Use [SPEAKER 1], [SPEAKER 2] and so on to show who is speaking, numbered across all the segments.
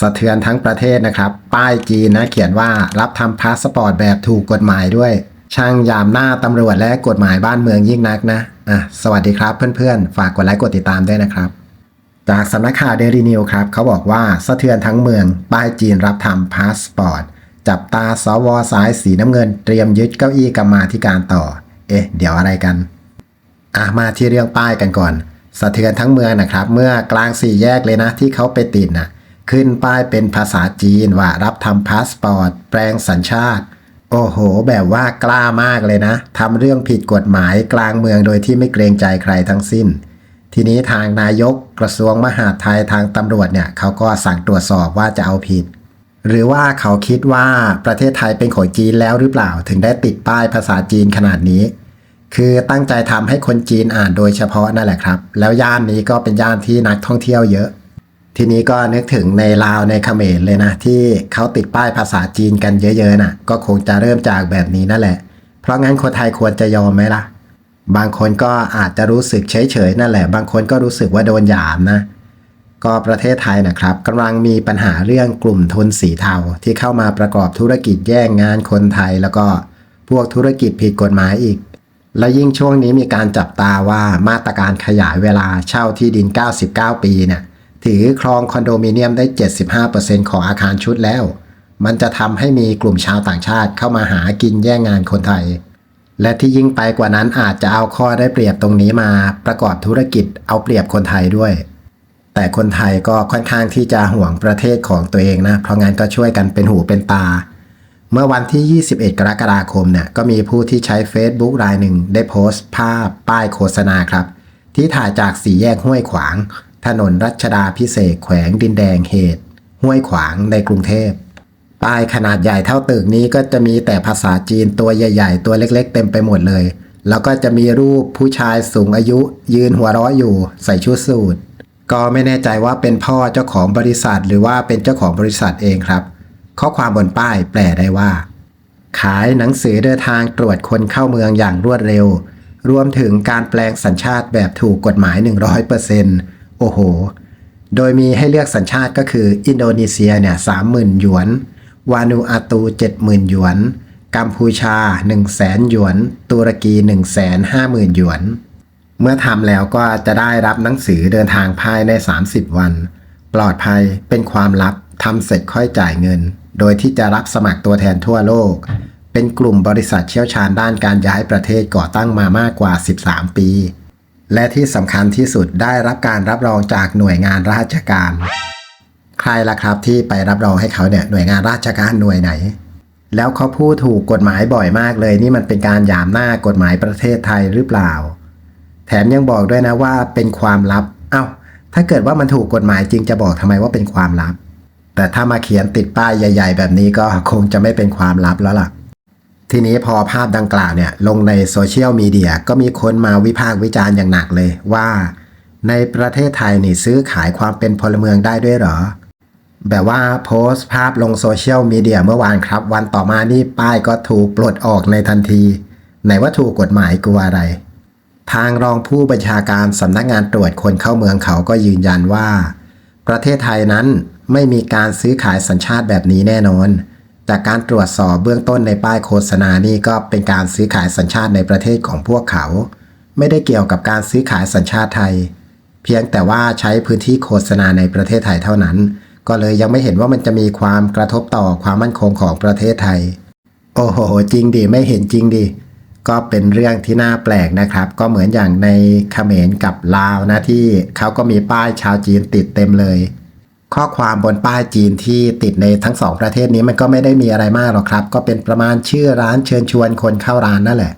[SPEAKER 1] สะเทือนทั้งประเทศนะครับ ป้ายจีนนะเขียนว่ารับทำพาสปอร์ตแบบถูกกฎหมายด้วย ช่างยามหน้าตำรวจและกฎหมายบ้านเมืองยิ่งนักนะอะสวัสดีครับเพื่อนๆ ฝากกดไลค์กดติดตามด้วยนะครับจากสำนักข่าวเดลีนิวครับ เขาบอกว่าสะเทือนทั้งเมือง ป้ายจีนรับทำพาสปอร์ต จับตาสวสายสีน้ำเงิน เตรียมยึดเก้าอี้กรรมาธิการต่อ เอ๊ะ เดี๋ยวอะไรกัน อะมาที่เรื่องป้ายกันก่อน สะเทือนทั้งเมืองนะครับ เมื่อกลางสี่แยกเลยนะที่เขาไปติดนะขึ้นป้ายเป็นภาษาจีนว่ารับทำพาสปอร์ต แปลงสัญชาติ โอ้โห แบบว่ากล้ามากเลยนะทำเรื่องผิดกฎหมายกลางเมืองโดยที่ไม่เกรงใจใครทั้งสิ้น ทีนี้ทางนายกกระทรวงมหาดไทยทางตำรวจเนี่ยเขาก็สั่งตรวจสอบว่าจะเอาผิด หรือว่าเขาคิดว่าประเทศไทยเป็นของจีนแล้วหรือเปล่า ถึงได้ติดป้ายภาษาจีนขนาดนี้ คือตั้งใจทำให้คนจีนอ่านโดยเฉพาะนั่นแหละครับ แล้วย่านนี้ก็เป็นย่านที่นักท่องเที่ยวเยอะ ทีนี้ก็นึกถึงในลาวในเขมรเลยนะ ที่เขาติดป้ายภาษาจีนกันเยอะๆน่ะ ก็คงจะเริ่มจากแบบนี้นั่นแหละ เพราะงั้นคนไทยควรจะยอมไหมล่ะ บางคนก็อาจจะรู้สึกเฉยๆนั่นแหละ บางคนก็รู้สึกว่าโดนหยามนะ ก็ประเทศไทยนะครับกำลังมีปัญหาเรื่องกลุ่มทุนสีเทาที่เข้ามาประกอบธุรกิจแย่งงานคนไทย แล้วก็พวกธุรกิจผิดกฎหมายอีก และยิ่งช่วงนี้มีการจับตาว่ามาตรการขยายเวลาเช่าที่ดิน 99 ปีเนี่ยถือครองคอนโดมิเนียมได้ 75%ของอาคารชุดแล้ว มันจะทำให้มีกลุ่มชาวต่างชาติเข้ามาหากินแย่งงานคนไทย และที่ยิ่งไปกว่านั้นอาจจะเอาข้อได้เปรียบตรงนี้มาประกอบธุรกิจเอาเปรียบคนไทยด้วย แต่คนไทยก็ค่อนข้างที่จะห่วงประเทศของตัวเองนะ เพราะงั้นก็ช่วยกันเป็นหูเป็นตา เมื่อวันที่ 21 กรกฎาคมเนี่ยก็มีผู้ที่ใช้ Facebook รายหนึ่งได้โพสต์ภาพป้ายโฆษณาครับ ที่ถ่ายจากสี่แยกห้วยขวาง ถนนรัชดาพิเศษแขวงดินแดงเหตุห้วยขวางในกรุงเทพป้ายขนาดใหญ่เท่าตึกนี้ก็จะมีแต่ภาษาจีนตัวใหญ่ ๆ ตัวเล็ก ๆ เต็มไปหมดเลย แล้วก็จะมีรูปผู้ชายสูงอายุ ยืนหัวเราะอยู่ ใส่ชุดสูท ก็ไม่แน่ใจว่าเป็นพ่อเจ้าของบริษัท หรือว่าเป็นเจ้าของบริษัทเองครับ ข้อความบนป้ายแปลได้ว่า ขายหนังสือเดินทางตรวจคนเข้าเมืองอย่างรวดเร็ว รวมถึงการแปลงสัญชาติแบบถูกกฎหมาย 100%โอ้โห โดยมีให้เลือกสัญชาติก็คืออินโดนีเซียเนี่ย30,000หยวน วานูอาตู70,000หยวน กัมพูชา 100,000หยวน ตุรกี 150,000หยวน เมื่อทำแล้วก็จะได้รับหนังสือเดินทางภายใน 30 วัน ปลอดภัยเป็นความลับทำเสร็จค่อยจ่ายเงิน โดยที่จะรับสมัครตัวแทนทั่วโลก เป็นกลุ่มบริษัทเชี่ยวชาญด้านการย้ายประเทศก่อตั้งมามากกว่า 13 ปี และที่สำคัญที่สุดได้รับการรับรองจากหน่วยงานราชการ ใครล่ะครับที่ไปรับรองให้เขาเนี่ยหน่วยงานราชการหน่วยไหน แล้วเขาพูดถูกกฎหมายบ่อยมากเลย นี่มันเป็นการยามหน้ากฎหมายประเทศไทยหรือเปล่า แถมยังบอกด้วยนะว่าเป็นความลับ เอ้า ถ้าเกิดว่ามันถูกกฎหมายจริงจะบอกทำไมว่าเป็นความลับ แต่ถ้ามาเขียนติดป้ายใหญ่ ๆ แบบนี้ก็คงจะไม่เป็นความลับแล้วล่ะ ทีนี้พอภาพดังกล่าวเนี่ยลงในโซเชียลมีเดียก็มีคนมาวิพากษ์วิจารณ์อย่างหนักเลยว่า ในประเทศไทยนี่ซื้อขายความเป็นพลเมืองได้ด้วยเหรอ แบบว่าโพสต์ภาพลงโซเชียลมีเดียเมื่อวานครับ วันต่อมานี่ป้ายก็ถูกปลดออกในทันที ไหนว่าถูกกฎหมายกลัวอะไร ทางรองผู้บัญชาการสำนักงานตรวจคนเข้าเมืองเขาก็ยืนยันว่า ประเทศไทยนั้นไม่มีการซื้อขายสัญชาติแบบนี้แน่นอน จากการตรวจสอบเบื้องต้นในป้ายโฆษณานี่ก็เป็นการซื้อขายสัญชาติในประเทศของพวกเขา ไม่ได้เกี่ยวกับการซื้อขายสัญชาติไทย เพียงแต่ว่าใช้พื้นที่โฆษณาในประเทศไทยเท่านั้น ก็เลยยังไม่เห็นว่ามันจะมีความกระทบต่อความมั่นคงของประเทศไทย โอ้โห จริงดิไม่เห็นจริงดิ ก็เป็นเรื่องที่น่าแปลกนะครับ ก็เหมือนอย่างในเขมรกับลาวนะที่เขาก็มีป้ายชาวจีนติดเต็มเลย ข้อความบนป้ายจีนที่ติดในทั้งสองประเทศนี้มันก็ไม่ได้มีอะไรมากหรอกครับ ก็เป็นประมาณชื่อร้านเชิญชวนคนเข้าร้านนั่นแหละ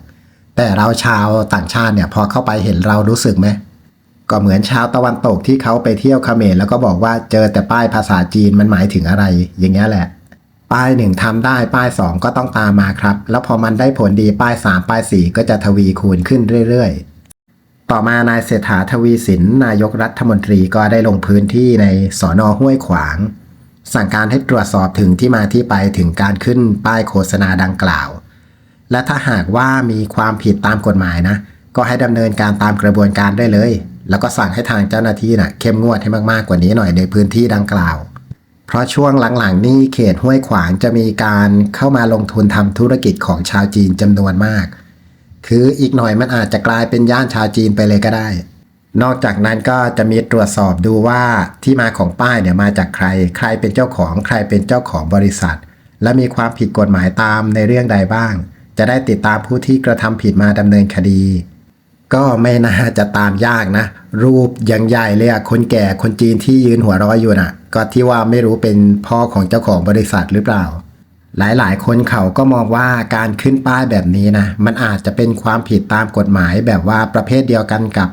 [SPEAKER 1] แต่เราชาวต่างชาติเนี่ยพอเข้าไปเห็นเรารู้สึกไหมก็เหมือนชาวตะวันตกที่เขาไปเที่ยวเขมรแล้วก็บอกว่าเจอแต่ป้ายภาษาจีนมันหมายถึงอะไร อย่างเงี้ยแหละ ป้ายหนึ่งทำได้ป้ายสองก็ต้องตามมาครับ แล้วพอมันได้ผลดีป้ายสามป้ายสี่ก็จะทวีคูณขึ้นเรื่อยๆต่อมานายเศรษฐาทวีสินนายกรัฐมนตรีก็ได้ลงพื้นที่ในสอนอห้วยขวาง สั่งการให้ตรวจสอบถึงที่มาที่ไปถึงการขึ้นป้ายโฆษณาดังกล่าว และถ้าหากว่ามีความผิดตามกฎหมายนะ ก็ให้ดำเนินการตามกระบวนการได้เลย แล้วก็สั่งให้ทางเจ้าหน้าที่น่ะเข้มงวดให้มากๆกว่านี้หน่อยในพื้นที่ดังกล่าว เพราะช่วงหลังๆ นี่เขตห้วยขวางจะมีการเข้ามาลงทุนทำธุรกิจของชาวจีนจำนวนมาก คืออีกหน่อยมันอาจจะกลายเป็นย่านชาวจีนไปเลยก็ได้ นอกจากนั้นก็จะมีตรวจสอบดูว่าที่มาของป้ายเนี่ยมาจากใคร ใครเป็นเจ้าของ ใครเป็นเจ้าของบริษัท และมีความผิดกฎหมายตามในเรื่องใดบ้าง จะได้ติดตามผู้ที่กระทำผิดมาดำเนินคดี ก็ไม่น่าจะตามยากนะ รูปยังใหญ่เลยอะคนแก่คนจีนที่ยืนหัวเร้อยอยู่น่ะ ก็ที่ว่าไม่รู้เป็นพ่อของเจ้าของบริษัทหรือเปล่า หลายๆ คนเขาก็มองว่าการขึ้นป้ายแบบนี้นะมันอาจจะเป็นความผิดตามกฎหมายแบบว่าประเภทเดียวกันกับ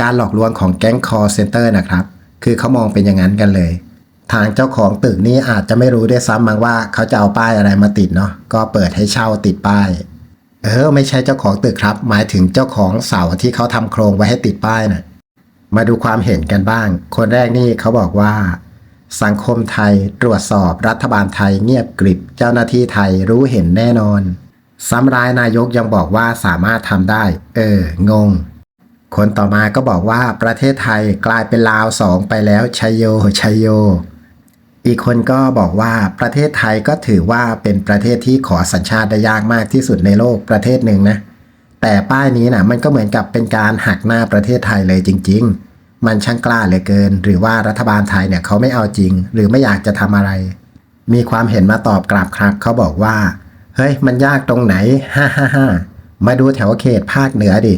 [SPEAKER 1] การหลอกลวงของแก๊งคอร์เซนเตอร์นะครับ คือเขามองเป็นอย่างนั้นกันเลย ทางเจ้าของตึกนี้อาจจะไม่รู้ด้วยซ้ำมั้งว่าเขาจะเอาป้ายอะไรมาติดเนาะก็เปิดให้เช่าติดป้าย เออ ไม่ใช่เจ้าของตึกครับ หมายถึงเจ้าของเสาที่เขาทำโครงไว้ให้ติดป้ายน่ะมาดูความเห็นกันบ้าง คนแรกนี่เขาบอกว่า สังคมไทยตรวจสอบรัฐบาลไทยเงียบกริบ เจ้าหน้าที่ไทยรู้เห็นแน่นอนซ้ำร้ายนายกยังบอกว่าสามารถทำได้ เออ งง คนต่อมาก็บอกว่าประเทศไทยกลายเป็นลาวสองไปแล้วชัยโยชัยโย อีกคนก็บอกว่าประเทศไทยก็ถือว่าเป็นประเทศที่ขอสัญชาติได้ยากมากที่สุดในโลกประเทศหนึ่งนะ แต่ป้ายนี้นะมันก็เหมือนกับเป็นการหักหน้าประเทศไทยเลยจริง ๆ มันช่างกล้าเหลือเกิน หรือว่ารัฐบาลไทยเนี่ยเขาไม่เอาจริง หรือไม่อยากจะทำอะไร มีความเห็นมาตอบกลับครับเขาบอกว่า เฮ้ย มันยากตรงไหนฮ่าฮ่าฮ่ามาดูแถวเขตภาคเหนือดิ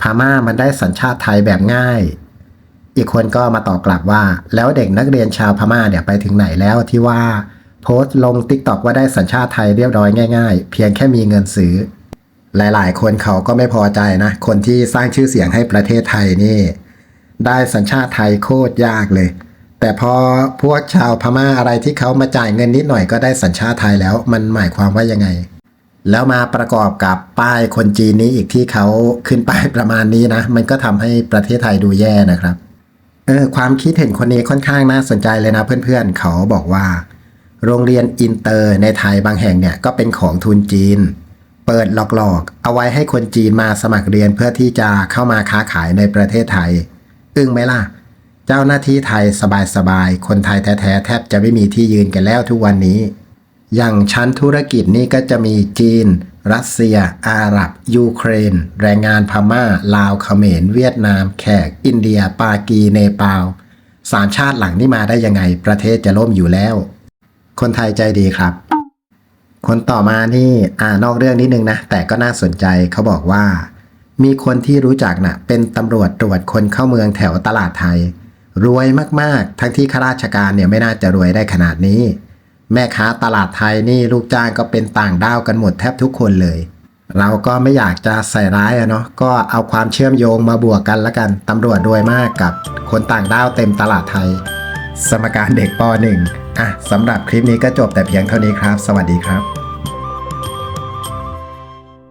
[SPEAKER 1] พม่ามันได้สัญชาติไทยแบบง่าย อีกคนก็มาตอบกลับว่า แล้วเด็กนักเรียนชาวพม่าเนี่ยไปถึงไหนแล้วที่ว่าโพสต์ลงติ๊กต็อกว่าได้สัญชาติไทยเรียบร้อยง่ายๆ เพียงแค่มีเงินซื้อ หลายๆ คนเขาก็ไม่พอใจนะ คนที่สร้างชื่อเสียงให้ประเทศไทยนี่ ได้สัญชาติไทยโคตรยากเลย แต่พอพวกชาวพม่าอะไรที่เขามาจ่ายเงินนิดหน่อยก็ได้สัญชาติไทยแล้ว มันหมายความว่ายังไง แล้วมาประกอบกับป้ายคนจีนนี้อีกที่เขาขึ้นป้ายประมาณนี้นะ มันก็ทำให้ประเทศไทยดูแย่นะครับ เออความคิดเห็นคนนี้ค่อนข้างน่าสนใจเลยนะเพื่อนๆ เขาบอกว่า โรงเรียนอินเตอร์ในไทยบางแห่งเนี่ยก็เป็นของทุนจีน เปิดหลอกๆ เอาไว้ให้คนจีนมาสมัครเรียนเพื่อที่จะเข้ามาค้าขายในประเทศไทย อึ้งไหมล่ะ เจ้าหน้าที่ไทยสบายๆ คนไทยแท้ๆแทบจะไม่มีที่ยืนกันแล้วทุกวันนี้ อย่างชั้นธุรกิจนี่ก็จะมีจีน รัสเซีย อาหรับ ยูเครน แรงงานพม่า ลาวเขมร เวียดนาม แขก อินเดีย ปากีเนปาลสามชาติหลังนี่มาได้ยังไง ประเทศจะล่มอยู่แล้ว คนไทยใจดีครับ คนต่อมานี่อ่านอกเรื่องนิดนึงนะ แต่ก็น่าสนใจเขาบอกว่า มีคนที่รู้จักนะ่ะ เป็นตำรวจตรวจคนเข้าเมืองแถวตลาดไทย รวยมากๆ ทั้งที่ข้าราชการเนี่ยไม่น่าจะรวยได้ขนาดนี้ แม่ค้าตลาดไทยนี่ลูกจ้างก็เป็นต่างด้าวกันหมดแทบทุกคนเลย เราก็ไม่อยากจะใส่ร้ายอะเนาะก็เอาความเชื่อมโยงมาบวกกันละกันตำรวจรวยมากกับคนต่างด้าวเต็มตลาดไทย สมการเด็กป .1 อะสำหรับคลิปนี้ก็จบแต่เพียงเท่านี้ครับ สวัสดีครับ